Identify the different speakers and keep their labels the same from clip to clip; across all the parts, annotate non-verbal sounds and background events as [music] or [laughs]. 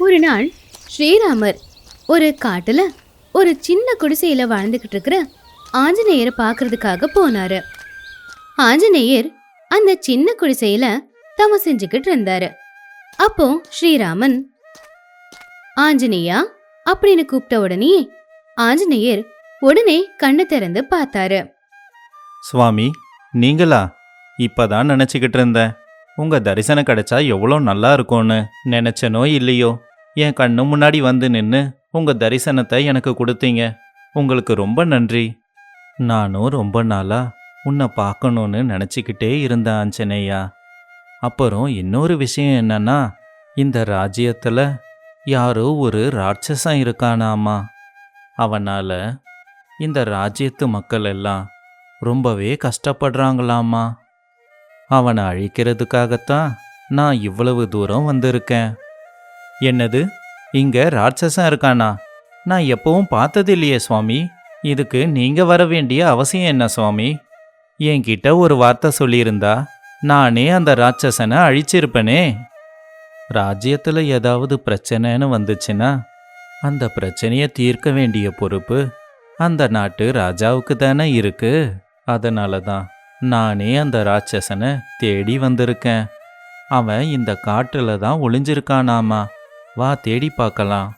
Speaker 1: ஒரு நாள் ஸ்ரீராமர் ஒரு காட்டில் ஒரு சின்ன குடிசையில் வாழ்ந்துக்கிட்டு இருக்கிற ஆஞ்சநேயரை பார்க்கறதுக்காக போனாரு. ஆஞ்சநேயர் அந்த சின்ன குடிசையில தவம் செஞ்சுக்கிட்டு இருந்தாரு. அப்போ ஸ்ரீராமன் ஆஞ்சநேயா? அப்படின்னு கூப்பிட்ட உடனே ஆஞ்சநேயர் உடனே கண்ணு திறந்து பார்த்தாரு.
Speaker 2: சுவாமி நீங்களா? இப்பதான் நினச்சிக்கிட்டு இருந்தேன். உங்க தரிசனம் கிடைச்சா எவ்வளோ நல்லா இருக்கும்னு. நினைச்சனோ இல்லையோ? என் கண்ணு முன்னாடி வந்து நின்று உங்கள் தரிசனத்தை எனக்கு கொடுத்தீங்க. உங்களுக்கு ரொம்ப நன்றி. நானும் ரொம்ப நாளாக உன்னை பார்க்கணுன்னு நினச்சிக்கிட்டே இருந்தேன் ஆஞ்சநேயா. அப்புறம் இன்னொரு விஷயம் என்னன்னா இந்த ராஜ்யத்தில் யாரோ ஒரு ராட்சசம் இருக்கானாமா. அவனால் இந்த ராஜ்யத்து மக்கள் எல்லாம் ரொம்பவே கஷ்டப்படுறாங்களாமா. அவனை அழிக்கிறதுக்காகத்தான் நான் இவ்வளவு தூரம் வந்திருக்கேன். என்னது? இங்க ராட்சசன் இருக்கானா? நான் எப்பவும் பார்த்ததில்லையே சுவாமி. இதுக்கு நீங்க வர வேண்டிய அவசியம் என்ன சுவாமி? என்கிட்ட ஒரு வார்த்தை சொல்லியிருந்தா நானே அந்த ராட்சசனை அழிச்சிருப்பனே. ராஜ்யத்தில் ஏதாவது பிரச்சனைன்னு வந்துச்சுன்னா அந்த பிரச்சனையை தீர்க்க வேண்டிய பொறுப்பு அந்த நாட்டு ராஜாவுக்கு தானே இருக்கு. அதனால தான் நானே அந்த ராட்சசனை தேடி வந்திருக்கேன். அவன் இந்த காட்டில் தான் ஒளிஞ்சிருக்கானாமா? வா தேடி பார்க்கலாம்.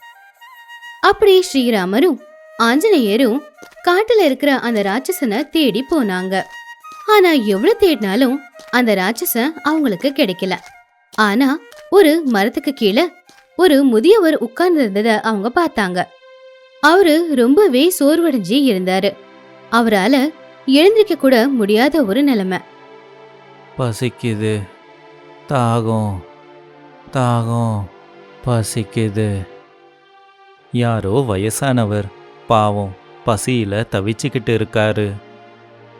Speaker 1: அப்படி ஸ்ரீராமரும் ஆஞ்சநேயரும் காட்டுல இருக்கிற அந்த ராட்சசனை தேடி போனாங்க. ஆனா எவ்வளவு தேடினாலும் அந்த ராட்சசன் அவங்களுக்கு கிடைக்கல. ஆனா ஒரு மரத்துக்கு கீழே ஒரு முதியவர் உட்கார்ந்து இருந்ததை அவங்க பார்த்தாங்க. அவரு ரொம்பவே சோர்வடைஞ்சு இருந்தாரு. அவரால எழுந்திருக்க கூட முடியாத ஒரு நிலைமை.
Speaker 2: பசிக்குது. தாகம். தாகம். பசிக்குது. யாரோ வயசானவர் பாவம் பசியில தவிச்சுக்கிட்டு இருக்காரு.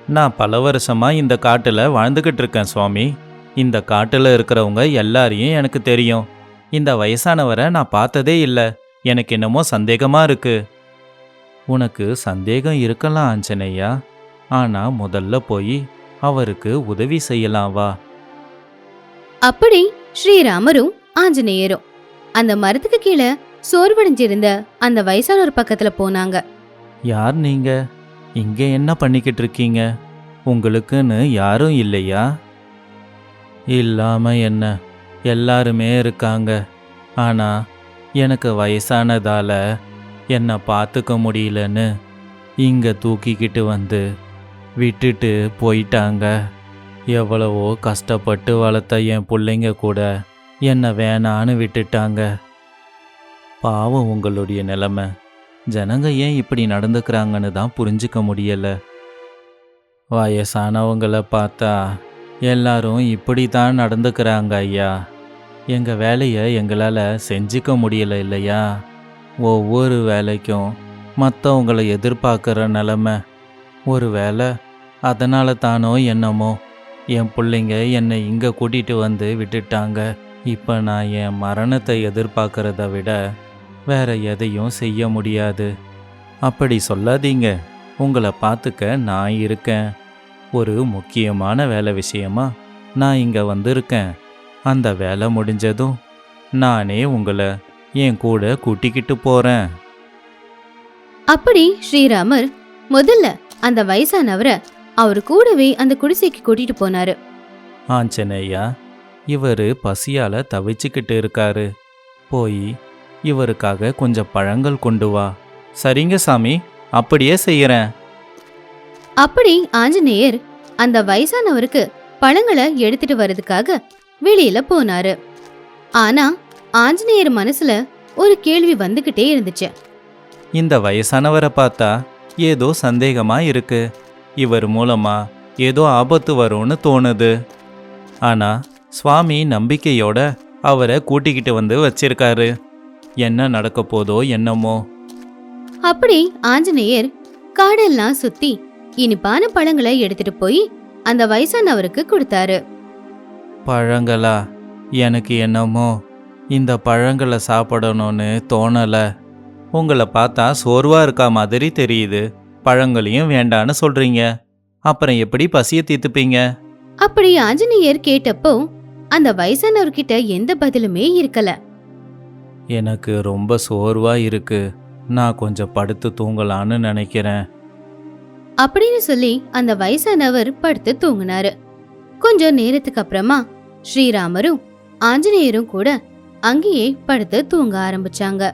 Speaker 2: நான் பல வருஷமா இந்த காட்டுல வாழ்ந்துகிட்டு இருக்கேன் சுவாமி. இந்த காட்டுல இருக்கிறவங்க எல்லாரையும் எனக்கு தெரியும். இந்த வயசானவரை நான் பார்த்ததே இல்லை. எனக்கு என்னமோ சந்தேகமா இருக்கு. உனக்கு சந்தேகம் இருக்கலாம் ஆஞ்சநேயா. ஆனா முதல்ல போய் அவருக்கு உதவி செய்யலாம் வா.
Speaker 1: அப்படி ஸ்ரீராமரும் ஆஞ்சநேயரும் அந்த மரத்துக்கு கீழே சோர்வடைஞ்சிருந்த அந்த வயசானவர் பக்கத்துல போனாங்க.
Speaker 2: யார் நீங்க? இங்க என்ன பண்ணிக்கிட்டு இருக்கீங்க உங்களுக்குன்னு யாரும் இல்லையா? இல்லாம என்ன? எல்லாருமே இருக்காங்க. ஆனா எனக்கு வயசானதால என்னை பார்த்துக்க முடியலன்னு இங்க தூக்கிக்கிட்டு வந்து விட்டுட்டு போயிட்டாங்க. எவ்வளவோ கஷ்டப்பட்டு வளர்த்த என் பிள்ளைங்க கூட என்னை வேணான்னு விட்டுட்டாங்க. பாவம் உங்களுடைய நிலைமை. ஜனங்க ஏன் இப்படி நடந்துக்கிறாங்கன்னு தான் புரிஞ்சுக்க முடியலை. வயசானவங்கள பார்த்தா எல்லாரும் இப்படி தான் நடந்துக்கிறாங்க ஐயா. எங்கள் வேலையை எங்களால் செஞ்சுக்க முடியல இல்லையா? ஒவ்வொரு வேலைக்கும் மற்றவங்களை எதிர்பார்க்குற நிலமை. ஒரு வேலை அதனால தானோ என்னமோ. என் பிள்ளைங்க என்னை இங்கே கூட்டிகிட்டு வந்து விட்டுட்டாங்க. இப்போ நான் என் மரணத்தை எதிர்பார்க்கறத விட வேற எதையும் செய்ய முடியாது. அப்படி சொல்லாதீங்க. உங்களை பார்த்துக்க நான் இருக்கேன். ஒரு முக்கியமான வேலை விஷயமா நான் இங்கே வந்திருக்கேன். அந்த வேலை முடிஞ்சதும் நானே உங்களை என் கூட கூட்டிக்கிட்டு போகிறேன்
Speaker 1: அப்படி ஸ்ரீராமர் முதல்ல அந்த வயசானவரை அவர் கூடவே அந்த குடிசைக்கு கூட்டிட்டு போனாரு.
Speaker 2: ஆஞ்சநேயா இவர் பசியால் தவிச்சுக்கிட்டு இருக்காரு. போய் இவருக்காக கொஞ்சம் பழங்கள் கொண்டு வா. சரிங்க சாமி அப்படியே செய்கிறேன்
Speaker 1: அப்படி ஆஞ்சநேயர் அந்த வயசானவருக்கு பழங்களை எடுத்துட்டு வர்றதுக்காக வெளியில போனாரு. ஆனா ஆஞ்சநேயர் மனசுல ஒரு கேள்வி வந்துகிட்டே இருந்துச்சு.
Speaker 2: இந்த வயசானவரை பார்த்தா ஏதோ சந்தேகமா இருக்கு. இவர் மூலமா ஏதோ ஆபத்து வரும்னு தோணுது. ஆனா சுவாமி நம்பிக்கையோட அவரை கூட்டிக்கிட்டு வந்து வச்சிருக்காரு. என்ன நடக்க போதோ என்னமோ.
Speaker 1: அப்படி ஆஞ்சநேயர் காடெல்லாம் சுத்தி இனிப்பான பழங்களை எடுத்துட்டு போய் அந்த வயசானவருக்கு கொடுத்தாரு.
Speaker 2: பழங்களா? எனக்கு என்னமோ இந்த பழங்களை சாப்பிடணும்னு தோணல. உங்களை பார்த்தா சோர்வா இருக்கா மாதிரி தெரியுது. பழங்களையும் வேண்டான்னு சொல்றீங்க. அப்புறம் எப்படி பசியை தீர்த்துப்பீங்க
Speaker 1: அப்படி ஆஞ்சநேயர் கேட்டப்போ அந்த வயசானவர்கிட்ட எந்த பதிலுமே இருக்கல.
Speaker 2: எனக்கு ரொம்ப சோர்வா இருக்கு. நான் கொஞ்சம் படுத்து தூங்கலான்னு நினைக்கிறேன்.
Speaker 1: அப்படின்னு சொல்லி அந்த வயசானவர் படுத்து தூங்குனாரு. கொஞ்சம் நேரத்துக்கு அப்புறமா ஸ்ரீராமரும் ஆஞ்சநேயரும் கூட அங்கேயே படுத்து தூங்க ஆரம்பிச்சாங்க.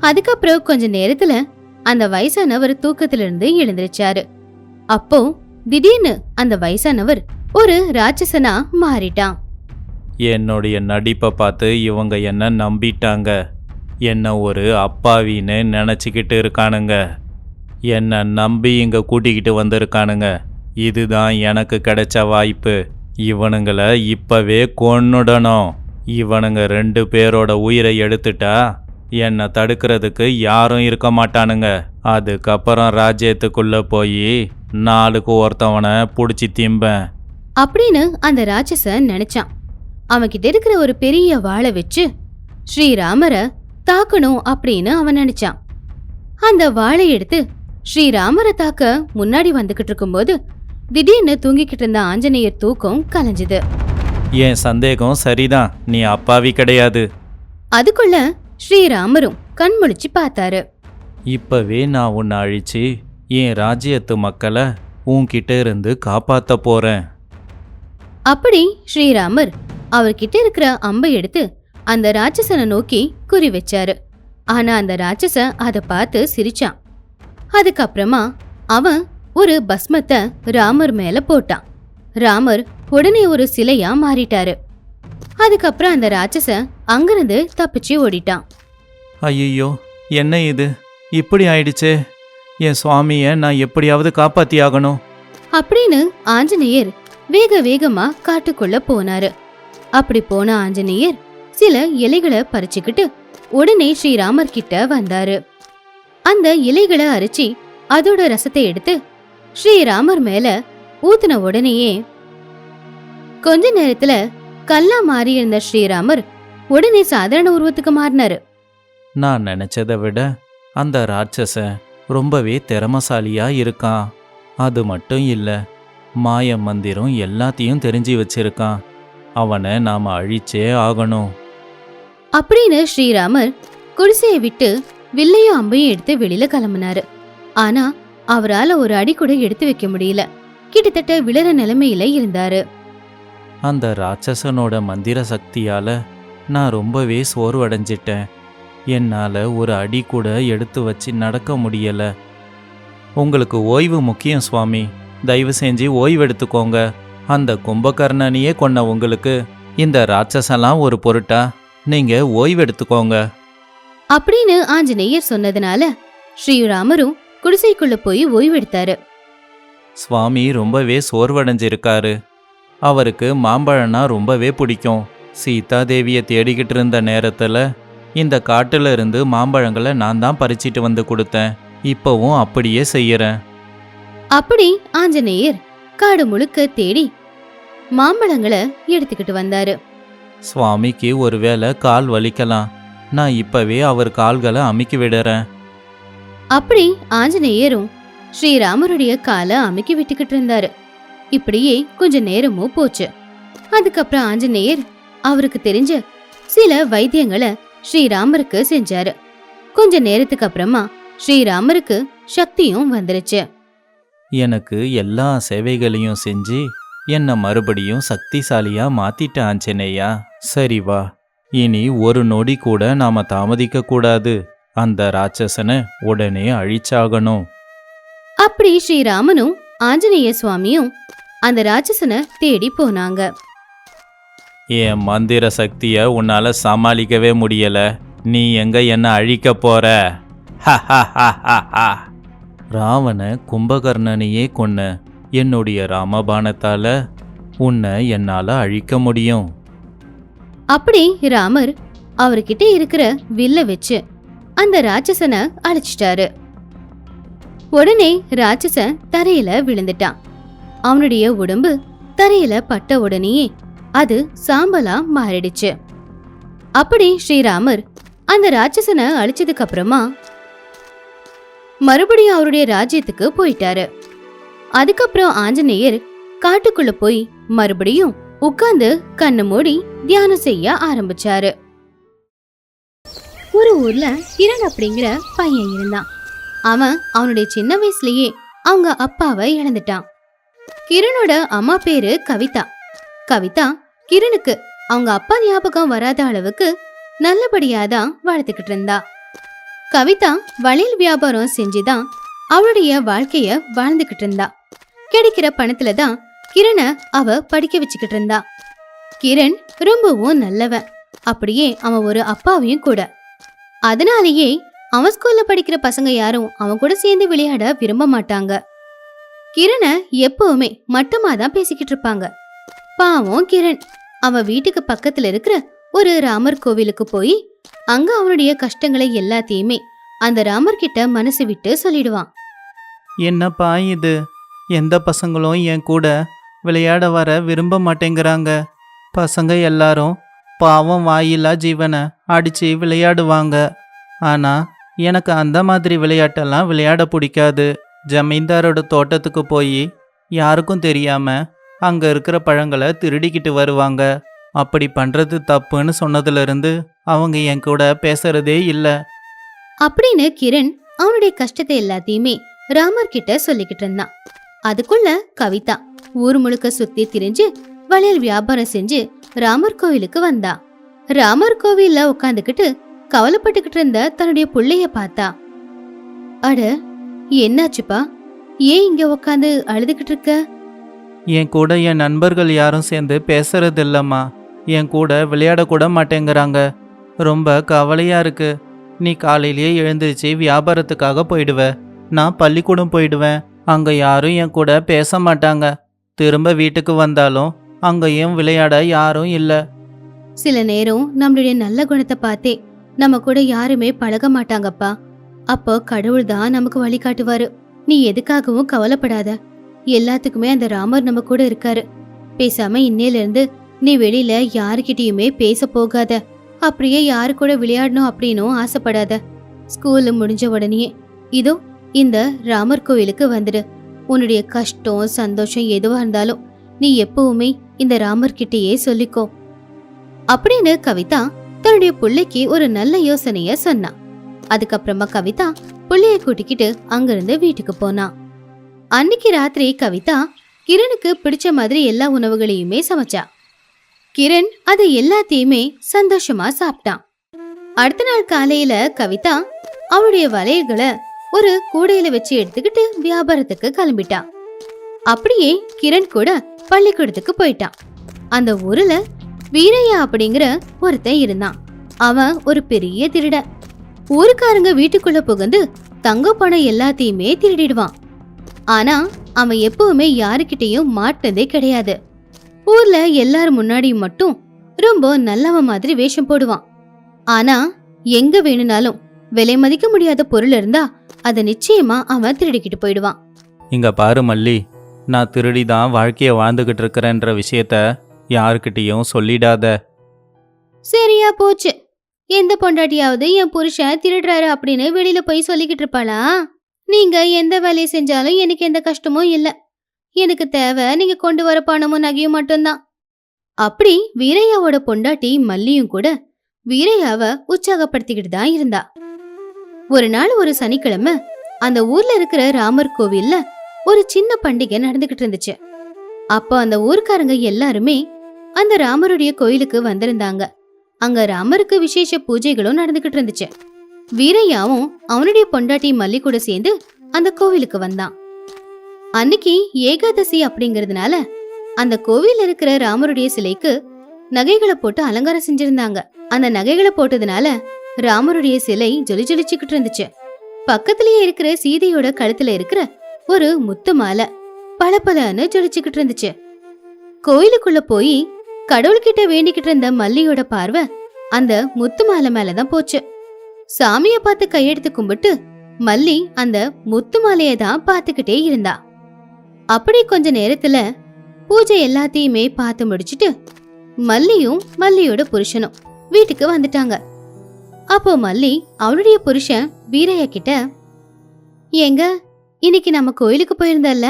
Speaker 1: அதுக்கப்புறம் கொஞ்ச நேரத்துல அந்த வயசானவர் தூக்கத்திலிருந்து எழுந்திருச்சாரு. அப்போ திடீர்னு அந்த வயசானவர் ஒரு ராட்சசனா மாறிட்டான்.
Speaker 2: என்னுடைய நடிப்பை பார்த்து இவங்க என்ன நம்பிட்டாங்க. என்னை ஒரு அப்பாவின்னு நினச்சிக்கிட்டு இருக்கானுங்க. என்னை நம்பி இங்கே கூட்டிக்கிட்டு வந்திருக்கானுங்க. இதுதான் எனக்கு கிடைச்ச வாய்ப்பு. இவனுங்களை இப்போவே கொன்னுடணும். இவனுங்க ரெண்டு பேரோட உயிரை எடுத்துட்டா என்னை தடுக்கிறதுக்கு யாரும் இருக்க மாட்டானுங்க. அதுக்கப்புறம் ராஜ்யத்துக்குள்ளே போய் நாளுக்கு ஒருத்தவனை பிடிச்சி திம்பேன்.
Speaker 1: அப்படின்னு அந்த ராட்சசன் நினைச்சான். அவன்கிட்ட இருக்கிற ஒரு பெரிய வாளை வச்சு ஸ்ரீராமரை தாக்கணும் அப்படின்னு அவன் நினைச்சான். அந்த வாளை எடுத்து ஸ்ரீராமரை தாக்க முன்னாடி வந்துகிட்டு இருக்கும்போது திடீர்னு தூங்கிக்கிட்டு இருந்த ஆஞ்சநேயர் தூக்கம் கலைஞ்சுது.
Speaker 2: என் சந்தேகம் சரிதான். நீ அப்பாவி கிடையாது.
Speaker 1: அதுக்குள்ள ஸ்ரீராமரும் கண் முழிச்சு பார்த்தாரு.
Speaker 2: இப்பவே நான் உன்னை அழிச்சு என் ராஜ்யத்து மக்களை உன்கிட்ட இருந்து காப்பாத்த போறேன்.
Speaker 1: அப்படி ஸ்ரீராமர் அவர்கிட்ட இருக்கிற அம்பை எடுத்து அந்த ராட்சசனை நோக்கி குறி வச்சாரு. ஆனா அந்த ராட்சசன் அதை பார்த்து சிரிச்சான். அதுக்கப்புறமா அவன் ஒரு பஸ்மத்தை ராமர் மேல போட்டான். ராமர் உடனே ஒரு சிலையா மாறிட்டாரு. அதுக்கப்புறம் அந்த ராட்சசன் அங்கிருந்து தப்பிச்சு ஓடிட்டான்.
Speaker 2: ஐயோ என்ன இது? இப்படி ஆயிடுச்சே. என் சுவாமியை நான் எப்படியாவது காப்பாத்தி ஆகணும்
Speaker 1: அப்படின்னு ஆஞ்சநேயர் வேக வேகமா காட்டுக்குள்ள போனாரு. அப்படி போன ஆஞ்சநேயர் சில இலைகளை பறிச்சுக்கிட்டு உடனே ஸ்ரீராமர் கிட்ட வந்தாரு. அந்த இலைகளை அரிச்சு அதோட ரசத்தை எடுத்து ஸ்ரீராமர் மேல ஊத்துன உடனேயே கொஞ்ச நேரத்துல கல்லா மாறி இருந்த ஸ்ரீராமர் உடனே சாதாரண உருவத்துக்கு மாறினாரு.
Speaker 2: நான் நினைச்சதை விட அந்த ராட்சசன் ரொம்பவே திறமசாலியா இருக்கான். அது மட்டும் இல்ல மாய மந்திரம் எல்லாத்தையும் தெரிஞ்சு வச்சிருக்கான். அவனை நாம அழிச்சே ஆகணும்.
Speaker 1: அப்படின்னு ஸ்ரீராமர் குடிசையை விட்டு வில்லையும் அம்பையும் எடுத்து வெளியில கிளம்புனாரு. ஆனா அவரால ஒரு அடி கூட எடுத்து வைக்க முடியல. கிட்டத்தட்ட விழற நிலைமையில இருந்தாரு.
Speaker 2: அந்த ராட்சசனோட மந்திர சக்தியால நான் ரொம்பவே சோர்வடைஞ்சிட்டேன். என்னால ஒரு அடி கூட எடுத்து வச்சு நடக்க முடியல. உங்களுக்கு ஓய்வு முக்கியம் சுவாமி. தயவு செஞ்சு ஓய்வு எடுத்துக்கோங்க. அந்த கும்பகர்ணனையே கொன்ன உங்களுக்கு இந்த ராட்சசெல்லாம் ஒரு பொருட்டா? நீங்க ஓய்வு எடுத்துக்கோங்க
Speaker 1: அப்படின்னு ஆஞ்சநேயர் சொன்னதுனால ஸ்ரீராமரும் குடிசைக்குள்ள போய் ஓய்வெடுத்தாரு.
Speaker 2: சுவாமி ரொம்பவே சோர்வடைஞ்சிருக்காரு. அவருக்கு மாம்பழம்னா ரொம்பவே பிடிக்கும். சீதா தேவியை தேடிக்கிட்டு இருந்த நேரத்தில் இந்த காட்டுல இருந்து மாம்பழங்களை நான் தான் பறிச்சிட்டு வந்து கொடுத்தேன். இப்போவும் அப்படியே செய்யறேன்.
Speaker 1: அப்படி ஆஞ்சநேயர் காடு முழுக்க தேடி மாம்பழங்களை எடுத்துக்கிட்டு வந்தாரு.
Speaker 2: சுவாமிக்கு ஒருவேளை கால் வலிக்கலாம். நான் இப்பவே அவர் கால்களை அமுக்கி விடுறேன்.
Speaker 1: அப்படி ஆஞ்சநேயரும் ஸ்ரீராமருடைய காலை அமுக்கி விட்டுக்கிட்டு இருந்தாரு. இப்படியே கொஞ்ச நேரமும் போச்சு. அதுக்கப்புறம் ஆஞ்சநேயர் அவருக்கு தெரிஞ்ச சில வைத்தியங்களை ஸ்ரீராமருக்கு செஞ்சாரு. கொஞ்ச நேரத்துக்கு அப்புறமா ஸ்ரீராமருக்கு சக்தியும் வந்துருச்சு.
Speaker 2: எனக்கு எல்லா சேவைகளையும் செஞ்சு என்னை மறுபடியும் சக்திசாலியா மாத்திட்ட ஆஞ்சநேயா சரி வா. இனி ஒரு நொடி கூட நாம தாமதிக்க கூடாது. அந்த ராட்சசனை உடனே அழிச்சாகணும்.
Speaker 1: அப்படி ஸ்ரீராமனும் ஆஞ்சநேய சுவாமியும் அந்த ராட்சசனை தேடி போனாங்க.
Speaker 2: என் மந்திர சக்திய உன்னால சமாளிக்கவே முடியல. நீ எங்க என்ன அழிக்க போற? [laughs] ராவண கும்பகர்ணனையே கொன்ன என்னுடைய ராமபானத்தால உன்னை என்னால அழிக்க முடியும்.
Speaker 1: அப்படி ராமர் அவர்கிட்ட இருக்கிற வில்ல வச்சு அந்த ராட்சசனை அழிச்சிட்டாரு. உடனே ராட்சசன் தரையில விழுந்துட்டான். அவனுடைய உடம்பு தரையில பட்ட உடனேயே அது சாம்பலா மாறிடுச்சு. அப்படி ஸ்ரீராமர் அந்த ராட்சசனை அழிச்சதுக்கு அப்புறமா மறுபடியும் அவருடைய ராஜ்யத்துக்கு போயிட்டாரு. அதுக்கப்புறம் ஆஞ்சநேயர் காட்டுக்குள்ள போய் மறுபடியும் உட்கார்ந்து கண்ணு மூடி தியானம் செய்ய ஆரம்பிச்சாரு. ஒரு ஊர்ல கிரண் அப்படிங்கிற பையன் இருந்தான். அவன் அவனுடைய சின்ன வயசுலயே அவங்க அப்பாவை இழந்துட்டான். கிரணோட அம்மா பேரு கவிதா. கவிதா கிரணுக்கு அவங்க அப்பா ஞாபகம் வராத அளவுக்கு நல்லபடியா தான் வளர்த்துக்கிட்டு இருந்தா. கவிதா வளையல் வியாபாரம் செஞ்சுதான் அவளுடைய வாழ்க்கைய வாழ்ந்துகிட்டு இருந்தா. கிடைக்கிற பணத்துல தான் கிரணை அவ படிக்க வச்சுக்கிட்டு இருந்தா. கிரண் ரொம்பவும் நல்லவன் அப்படியே அவன் ஒரு அப்பாவையும் கூட. அதனாலேயே அவன் ஸ்கூல்ல படிக்கிற பசங்க யாரும் அவன் கூட சேர்ந்து விளையாட விரும்ப மாட்டாங்க. கிரணை எப்பவுமே மட்டமா தான் பேசிக்கிட்டு இருப்பாங்க. பாவம் கிரண். அவன் வீட்டுக்கு பக்கத்துல இருக்கிற ஒரு ராமர் கோவிலுக்கு போய் அங்க அவனுடைய கஷ்டங்களை எல்லாத்தையுமே அந்த ராமர் கிட்ட மனசு விட்டு சொல்லிடுவான்.
Speaker 2: என்னப்பா இது? எந்த பசங்களும் என் கூட விளையாட வர விரும்ப மாட்டேங்கிறாங்க. பசங்க எல்லாரும் பாவம் வாயில்லா ஜீவனை அடிச்சு விளையாடுவாங்க. ஆனா எனக்கு அந்த மாதிரி விளையாட்டெல்லாம் விளையாட பிடிக்காது. ஜமீன்தாரோட தோட்டத்துக்கு போய் யாருக்கும் தெரியாம அங்க இருக்கிற பழங்களை திருடிக்கிட்டு வருவாங்க. அப்படி பண்றது தப்புன்னு சொன்னதுல இருந்து அவங்க என் கூட பேசுறதே இல்லை.
Speaker 1: அப்படின்னு கிரண் அவனுடைய கஷ்டத்தை எல்லாத்தையுமே ராமர் கிட்ட சொல்லிக்கிட்டு இருந்தான். அதுக்குள்ள கவிதா ஊர் முழுக்க சுத்தி திரிஞ்சு வளையல் வியாபாரம் செஞ்சு ராமர் கோவிலுக்கு வந்தா. ராமர் கோவில்ல உட்காந்துக்கிட்டு கவலைப்பட்டுக்கிட்டு இருந்த தன்னுடைய புள்ளைய பார்த்தா. அட என்னாச்சுப்பா? ஏன் இங்க உட்காந்து அழுதுகிட்டு இருக்க?
Speaker 2: என் கூட என் நண்பர்கள் யாரும் சேர்ந்து பேசுறது இல்லம்மா. என் கூட விளையாடக்கூட மாட்டேங்கிறாங்க. ரொம்ப கவலையாக இருக்கு. நீ காலையிலேயே எழுந்திருச்சு வியாபாரத்துக்காக போயிடுவ. நான் பள்ளிக்கூடம் போயிடுவேன். அங்கே யாரும் என் கூட பேச மாட்டாங்க. திரும்ப வீட்டுக்கு வந்தாலும் அங்கேயும் விளையாட யாரும் இல்லை.
Speaker 1: சில நேரம் நம்மளுடைய நல்ல குணத்தை பார்த்தே நம்ம கூட யாருமே பழக மாட்டாங்கப்பா. அப்போ கடவுள் தான் நமக்கு வழிகாட்டுவாரு நீ எதுக்காகவும் கவலைப்படாத. எல்லாத்துக்குமே அந்த ராமர் நம்ம கூட இருக்காரு. பேசாம இன்னையில இருந்து நீ வெளியில யாருக்கிட்டயுமே பேச போகாத. அப்படியே யாரு கூட விளையாடணும் அப்படின்னும் ஆசைப்படாத. ஸ்கூல் முடிஞ்ச உடனே இதோ இந்த ராமர் கோவிலுக்கு வந்துடு உன்னுடைய கஷ்டம் சந்தோஷம் எதுவா இருந்தாலும் நீ எப்பவுமே இந்த ராமர் கிட்டயே சொல்லிக்கோ. அப்படின்னு கவிதா தன்னுடைய புள்ளைக்கு ஒரு நல்ல யோசனைய சொன்னா. அதுக்கப்புறமா கவிதா பிள்ளைய கூட்டிக்கிட்டு அங்கிருந்து வீட்டுக்கு போனா. அன்னைக்கு ராத்திரி கவிதா கிரணுக்கு பிடிச்ச மாதிரி எல்லா உணவுகளையுமே சமைச்சா. கிரண் அது எல்லாத்தையுமே சந்தோஷமா சாப்பிட்டான். அடுத்த நாள் காலையில கவிதா அவளுடைய வளையல்களை ஒரு கூடையில வச்சு எடுத்துக்கிட்டு வியாபாரத்துக்கு கிளம்பிட்டான் அப்படியே கிரண் கூட பள்ளிக்கூடத்துக்கு போயிட்டான். அந்த ஊர்ல வீரையா அப்படிங்கிற ஒருத்தன் இருந்தான். அவன் ஒரு பெரிய திருட. ஊருக்காரங்க வீட்டுக்குள்ள புகுந்து தங்க பணம் எல்லாத்தையுமே திருடிடுவான். ஆனா அவன் எப்பவுமே யாருக்கிட்டையும் மாட்டினதே கிடையாது. ஊர்ல எல்லாரும் முன்னாடி மட்டும் ரொம்ப நல்லவன் மாதிரி வேஷம் போடுவான். ஆனா எங்க வேணும்னாலும் விலை மதிக்க முடியாத பொருள் இருந்தா அதை நிச்சயமா அவன் திருடிக்கிட்டு போயிடுவான்.
Speaker 2: இங்க பாரு மல்லி நான் திருடி தான் வாழ்க்கையை வாழ்ந்துகிட்டு இருக்கிறேன்ற விஷயத்த யாருக்கிட்டேயும் சொல்லிடாத.
Speaker 1: சரியா போச்சு. எந்த பொண்டாட்டியாவது என் புருஷன் திருடுறாரு அப்படின்னு வெளியில போய் சொல்லிக்கிட்டு இருப்பாளா? நீங்க எந்த வேலையை செஞ்சாலும் எனக்கு எந்த கஷ்டமும் இல்ல. எனக்கு தேவை நீங்க கொண்டு வர பணமும் நகையும் மட்டும்தான். அப்படி வீரையாவோட பொண்டாட்டி மல்லியும் கூட வீரையாவ உற்சாகப்படுத்திக்கிட்டு தான் இருந்தா. ஒரு நாள் ஒரு சனிக்கிழமை அந்த ஊர்ல இருக்கிற ராமர் கோவில்ல ஒரு சின்ன பண்டிகை நடந்துகிட்டு இருந்துச்சு. அப்போ அந்த ஊர்க்காரங்க எல்லாருமே அந்த ராமருடைய கோயிலுக்கு வந்திருந்தாங்க. அங்க ராமருக்கு விசேஷ பூஜைகளும் நடந்துகிட்டு இருந்துச்சு. வீரையாவும் அவனுடைய பொண்டாட்டி மல்லி கூட சேர்ந்து அந்த கோவிலுக்கு வந்தான். அன்னைக்கு ஏகாதசி அப்படிங்கறதுனால அந்த கோவில் இருக்கிற ராமருடைய சிலைக்கு நகைகளை போட்டு அலங்காரம் செஞ்சிருந்தாங்க. அந்த நகைகளை போட்டதுனால ராமருடைய சிலை ஜொலி ஜொலிச்சுக்கிட்டு இருந்துச்சு. பக்கத்திலேயே இருக்கிற சீதையோட கழுத்துல இருக்கிற ஒரு முத்து மாலை பளபளன்னு ஜொலிச்சுக்கிட்டு இருந்துச்சு. கோயிலுக்குள்ள போய் கடவுள்கிட்ட வேண்டிக்கிட்டு இருந்த மல்லியோட பார்வை அந்த முத்து மாலை மேலதான் போச்சு. சாமிய பார்த்து கையெடுத்து கும்பிட்டு மல்லி அந்த முத்து மாலையை தான் பார்த்துக்கிட்டே இருந்தா. அப்படி கொஞ்ச நேரத்துல பூஜை எல்லாத்தையுமே பார்த்து முடிச்சிட்டு மல்லியும் மல்லியோட புருஷனும் வீட்டுக்கு வந்துட்டாங்க. அப்போ மல்லி அவளுடைய புருஷன் வீரைய கிட்ட ஏங்க இன்னைக்கு நம்ம கோயிலுக்கு போயிருந்தல்ல?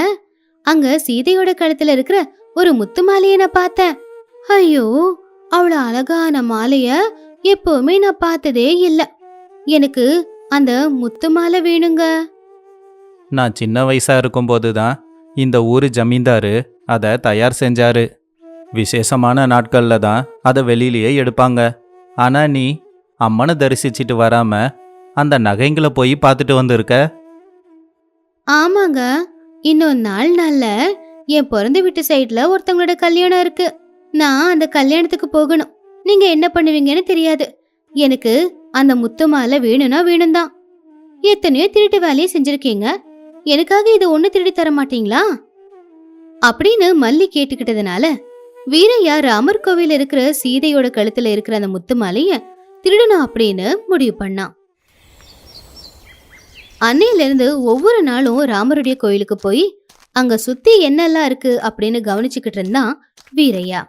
Speaker 1: அங்க சீதையோட கழுத்துல இருக்கிற ஒரு முத்து மாலையை நான் பார்த்தேன். ஐயோ அவ்வளவு அழகான மாலைய எப்பவுமே நான் பார்த்ததே இல்ல. எனக்கு அந்த முத்து மாலை வேணுங்க.
Speaker 2: நான் சின்ன வயசா இருக்கும்போது தான் இந்த ஊர் ஜமீன்தாரு அதை தயார் செஞ்சாரு. விசேஷமான நாட்கள்ல தான் அதை வெளியிலேயே எடுப்பாங்க. ஆனா நீ அம்மனை தரிசிச்சிட்டு வராம அந்த நகைங்களை போய் பார்த்துட்டு வந்திருக்க?
Speaker 1: ஆமாங்க. இன்னொரு நாள் நாள்ல என் பிறந்த வீட்டு சைடுல ஒருத்தவங்களோட கல்யாணம் இருக்கு. நான் அந்த கல்யாணத்துக்கு போகணும். நீங்க என்ன பண்ணுவீங்கன்னு தெரியாது. எனக்கு அந்த முத்து மாலை வேணும்னா வேணும் தான் எத்தனையோ திருட்டு வேலையை செஞ்சிருக்கீங்க. எனக்காக இதை ஒன்று திருடி தர மாட்டீங்களா? அப்படின்னு மல்லி கேட்டுக்கிட்டதுனால வீரையா ராமர் கோவில் இருக்கிற சீதையோட கழுத்துல இருக்கிற அந்த முத்து மாலைய திருடணும் அப்படின்னு முடிவு பண்ணான் அன்னையிலேருந்து ஒவ்வொரு நாளும் ராமருடைய கோயிலுக்கு போய் அங்க சுத்தி என்னெல்லாம் இருக்கு அப்படின்னு கவனிச்சுக்கிட்டு இருந்தான் வீரையா.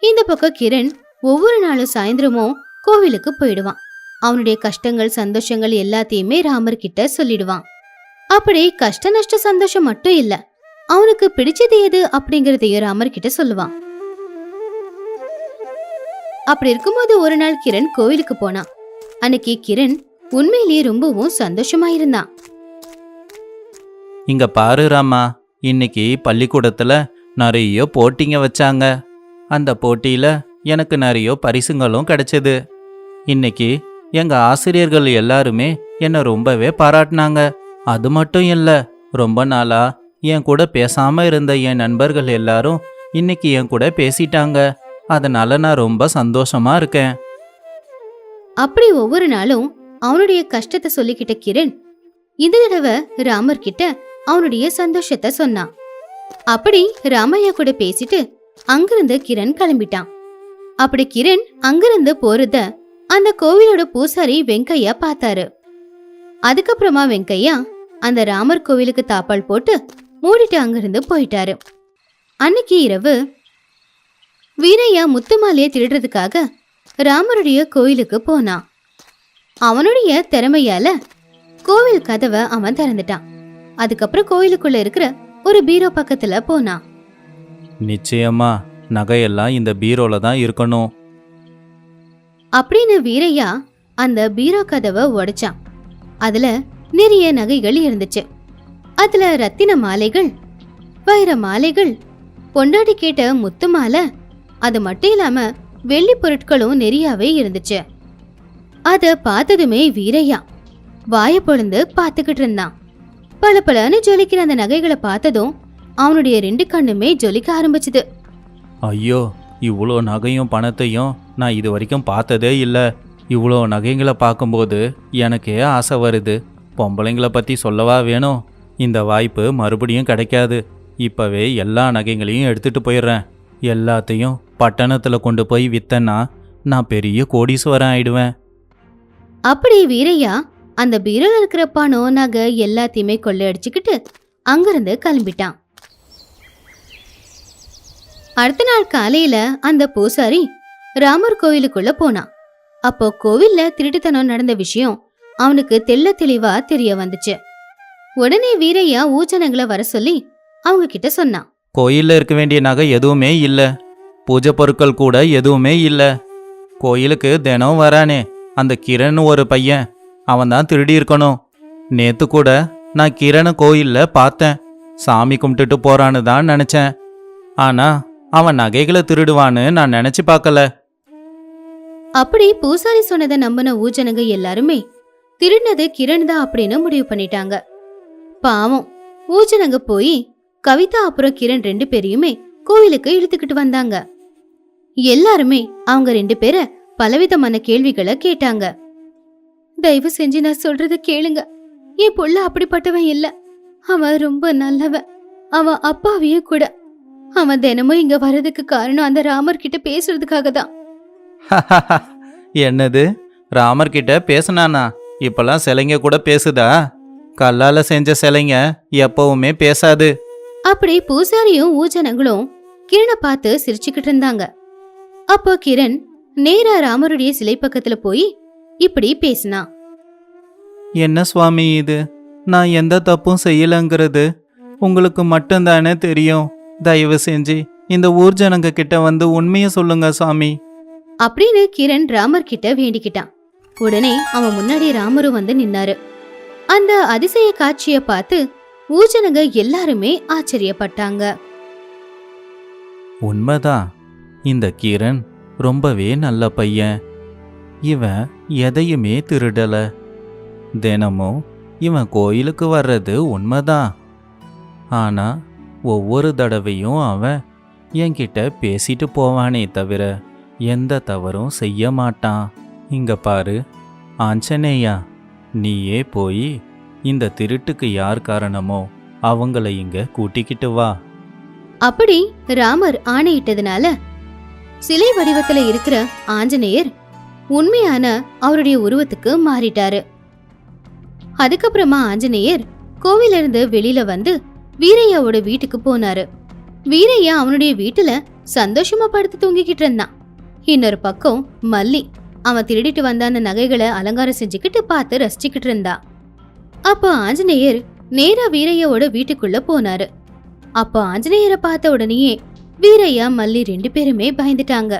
Speaker 1: இந்த பக்கம் கிரண் ஒவ்வொரு நாளும் சாயந்தரமும் கோவிலுக்கு போயிடுவான். அவனுடைய கஷ்டங்கள் சந்தோஷங்கள் எல்லாத்தையுமே ராமர் கிட்ட சொல்லிடுவான். அப்படி கஷ்ட நஷ்ட சந்தோஷம் மட்டும் இல்ல. அவனுக்கு பிடிச்சது எது அப்படிங்கறதையும் ராமர் கிட்ட சொல்லுவான். அப்படி இருக்கும்போது ஒரு நாள் கிரண் கோவிலுக்கு போனான். அன்னைக்கு கிரண் உண்மையிலேயே ரொம்பவும் சந்தோஷமா இருந்தான்.
Speaker 2: இங்க பாரு ராமா இன்னைக்கு பள்ளிக்கூடத்துல நிறைய போட்டிங்க வச்சாங்க. அந்த போட்டியில எனக்கு நிறைய பரிசுங்களும் கிடைச்சது. இன்னைக்கு எங்க ஆசிரியர்கள் எல்லாருமே என்னை ரொம்பவே பாராட்டினாங்க. அது மட்டும் இல்லை ரொம்ப நாளா என் கூட பேசாம இருந்த என் நண்பர்கள் எல்லாரும் இன்னைக்கு என் கூட பேசிட்டாங்க. அதனால நான் ரொம்ப சந்தோஷமா இருக்கேன்.
Speaker 1: அப்படி ஒவ்வொரு நாளும் அவனுடைய கஷ்டத்தை சொல்லிக்கிட்ட கிரண் இந்த தடவை ராமர் கிட்ட அவனுடைய சந்தோஷத்தை சொன்னான். அப்படி ராமையா கூட பேசிட்டு அங்கிருந்து கிரண் கிளம்பிட்டான். அப்படி கிரண் அங்கிருந்து போறத அந்த கோவிலோட பூசாரி வெங்கையா பார்த்தாரு. அதுக்கப்புறமா வெங்கையா அந்த ராமர் கோவிலுக்கு தாப்பால் போட்டு மூடிட்டு அங்கிருந்து போயிட்டாரு. அன்னைக்கு இரவு வீரையா முத்துமாலையை திருடுறதுக்காக ராமருடைய கோயிலுக்கு போனான் அவனுடைய திறமையால கோவில் கதவை அவன் திறந்துட்டான். அதுக்கப்புறம் கோயிலுக்குள்ள இருக்கிற ஒரு பீரோ பக்கத்துல போனான்
Speaker 2: நிச்சயமா நகையெல்லாம் இந்த பீரோல தான் இருக்கணும்.
Speaker 1: அப்படின்னு வீரையா அந்த பீரோ கதவை உடைச்சான். அதுல நிறைய நகைகள் இருந்துச்சு. அதுல ரத்தின மாலைகள் வைர மாலைகள் பொண்டாட்டி கேட்ட முத்து மாலை அது மட்டும் இல்லாம வெள்ளி பொருட்களும் நிறையாவே இருந்துச்சு. அத பார்த்ததுமே வீரையா வாய பொழுந்து பார்த்துக்கிட்டு இருந்தான். பல பலன்னு ஜொலிக்கிற அந்த நகைகளை பார்த்ததும் அவனுடைய ரெண்டு கண்ணுமே ஜொலிக்க ஆரம்பிச்சுது.
Speaker 2: ஐயோ இவ்வளோ நகையும் பணத்தையும் நான் இது வரைக்கும் பார்த்ததே இல்லை. இவ்வளோ நகைங்களை பார்க்கும்போது எனக்கே ஆசை வருது. பொம்பளைங்களை பற்றி சொல்லவா வேணும்? இந்த வாய்ப்பு மறுபடியும் கிடைக்காது. இப்போவே எல்லா நகைங்களையும் எடுத்துட்டு போயிடுறேன். எல்லாத்தையும் பட்டணத்தில் கொண்டு போய் வித்தேன்னா நான் பெரிய கோடீஸ்வரன் ஆயிடுவேன்.
Speaker 1: அப்படி வீரையா அந்த பீரோல இருக்கிற பணம் நகை எல்லாத்தையுமே கொள்ளையடிச்சுக்கிட்டு அங்கிருந்து கிளம்பிட்டான். அடுத்த நாள் காலையில அந்த பூசாரி ராமர் கோவிலுக்குள்ள போனான். அப்போ கோவில்ல திருட்டுத்தனம் நடந்த விஷயம் அவனுக்கு தெள்ள தெளிவா தெரிய வந்துச்சு. உடனே வீரையா ஊச்சனங்களை வர சொல்லி அவங்க கிட்ட சொன்னான்.
Speaker 2: கோயிலில் இருக்க வேண்டிய நகை எதுவுமே இல்லை. பூஜை பொருட்கள் கூட எதுவுமே இல்லை. கோயிலுக்கு தினம் வரானே. அந்த கிரண் ஒரு பையன். அவன் தான் திருடி இருக்கணும். நேத்து கூட நான் கிரண கோயிலில் பார்த்தேன். சாமி கும்பிட்டுட்டு போறான்னு தான் நினச்சேன். ஆனா அவன் நகைகளை திருடுவான்னு நான் நினச்சி பார்க்கல.
Speaker 1: அப்படி பூசாரி சொன்னதை நம்பின ஊஜனங்க எல்லாருமே திருடினது கிரண் தான் அப்படின்னு முடிவு பண்ணிட்டாங்க. பாவம். ஊஜனங்க போய் கவிதா அப்புறம் கிரண் ரெண்டு பேரையுமே கோவிலுக்கு இழுத்துக்கிட்டு வந்தாங்க. எல்லாருமே அவங்க ரெண்டு பேரை பலவிதமான கேள்விகளை கேட்டாங்க. தயவு செஞ்சு நான் சொல்றத கேளுங்க. என் பொள்ள அப்படிப்பட்டவன் இல்ல. அவன் ரொம்ப நல்லவன். அவன் அப்பாவையும் கூட. அவன் தினமும் இங்க வர்றதுக்கு காரணம் அந்த ராமர் கிட்ட பேசுறதுக்காக தான். [laughs]
Speaker 2: என்னது? ராமர்கிட்ட பேசினானா? இப்பெல்லாம் சிலைங்க கூட பேசுதா? கல்லால செஞ்ச சிலைங்க எப்பவுமே பேசாது.
Speaker 1: அப்படி பூசாரியும் ஊஜனங்களும் கிரணை பார்த்து சிரிச்சுக்கிட்டு இருந்தாங்க. அப்போ கிரண் நேரா ராமருடைய சிலை பக்கத்துல போய் இப்படி பேசினான்
Speaker 2: என்ன சுவாமி இது? நான் எந்த தப்பும் செய்யலங்கிறது உங்களுக்கு மட்டும்தானே தெரியும். தயவு செஞ்சு இந்த ஊர் ஜனங்க கிட்ட வந்து உண்மையை சொல்லுங்க சாமி
Speaker 1: அப்படின்னு கிரண் ராமர் கிட்ட வேண்டிக்கிட்டான். உடனே அவன் முன்னாடி ராமரும் வந்து நின்னாரு. அந்த அதிசய காட்சிய பார்த்து ஊஜனங்க எல்லாருமே ஆச்சரியப்பட்டாங்க.
Speaker 2: உண்மைதான். இந்த கிரண் ரொம்பவே நல்ல பையன். இவன் எதையுமே திருடல. தினமும் இவன் கோயிலுக்கு வர்றது உண்மைதான். ஆனா ஒவ்வொரு தடவையும் அவன் என்கிட்ட பேசிட்டு போவானே தவிர எந்த தவறும் செய்ய மாட்டான். இங்க பாரு ஆஞ்சநேயா நீயே போய் இந்த திருட்டுக்கு யார் காரணமோ அவங்கள இங்க கூட்டிக்கிட்டு வா.
Speaker 1: அப்படி ராமர் ஆணையிட்டதுனால சிலை வடிவத்துல இருக்கிற ஆஞ்சநேயர் உண்மையான அவருடைய உருவத்துக்கு மாறிட்டாரு. அதுக்கப்புறமா ஆஞ்சநேயர் கோவில இருந்து வெளியில வந்து வீரையாவோட வீட்டுக்கு போனாரு. வீரையா அவனுடைய வீட்டுல சந்தோஷமா படுத்து தூங்கிக்கிட்டு இருந்தான். இன்னொரு பக்கம் மல்லி அவன் திருடிட்டு வந்த அந்த நகைகளை அலங்காரம் செஞ்சுக்கிட்டு பார்த்து ரசிச்சுக்கிட்டு இருந்தா. அப்போ ஆஞ்சநேயர் நேரா வீரையோட வீட்டுக்குள்ள போனாரு. அப்போ ஆஞ்சநேயரை பார்த்த உடனேயே வீரையா மல்லி ரெண்டு பேருமே பயந்துட்டாங்க.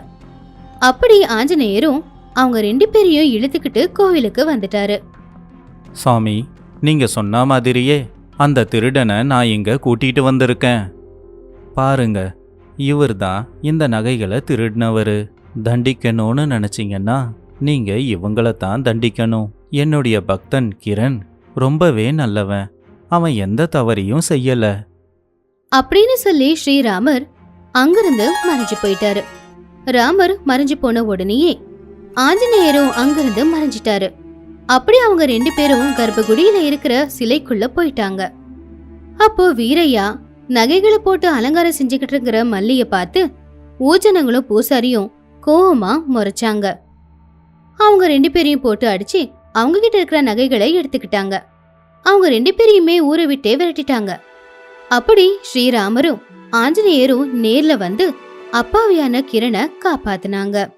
Speaker 1: அப்படி ஆஞ்சநேயரும் அவங்க ரெண்டு பேரையும் இழுத்துக்கிட்டு கோவிலுக்கு வந்துட்டாரு.
Speaker 2: சாமி நீங்க சொன்ன மாதிரியே அந்த திருடனை நான் இங்க கூட்டிட்டு வந்திருக்கேன். பாருங்க இவர்தான் இந்த நகைகளை திருடினவரு. தண்டிக்கணும்னு நினச்சிங்கன்னா நீங்கள் இவங்கள தான் தண்டிக்கணும். என்னுடைய பக்தன் கிரண் ரொம்பவே நல்லவன். அவன் எந்த தவறையும் செய்யல.
Speaker 1: அப்படின்னு சொல்லி ஸ்ரீராமர் அங்கிருந்து மறைஞ்சு போயிட்டாரு. ராமர் மறைஞ்சு போன உடனேயே ஆஞ்சநேயரும் அங்கிருந்து மறைஞ்சிட்டாரு. அப்படி அவங்க ரெண்டு பேரும் கர்ப்பகுடியில இருக்கிற சிலைக்குள்ள போயிட்டாங்க. அப்போ வீரையா நகைகளை போட்டு அலங்காரம் செஞ்சுக்கிட்டு இருக்கிற மல்லிய பார்த்து ஊஜனங்களும் பூசாரியும் கோவமா முறைச்சாங்க. அவங்க ரெண்டு பேரையும் போட்டு அடிச்சு அவங்க கிட்ட இருக்கிற நகைகளை எடுத்துக்கிட்டாங்க. அவங்க ரெண்டு பேரையுமே ஊரை விட்டே விரட்டிட்டாங்க. அப்படி ஸ்ரீராமரும் ஆஞ்சநேயரும் நேர்ல வந்து அப்பாவியான கிரணை காப்பாத்தினாங்க.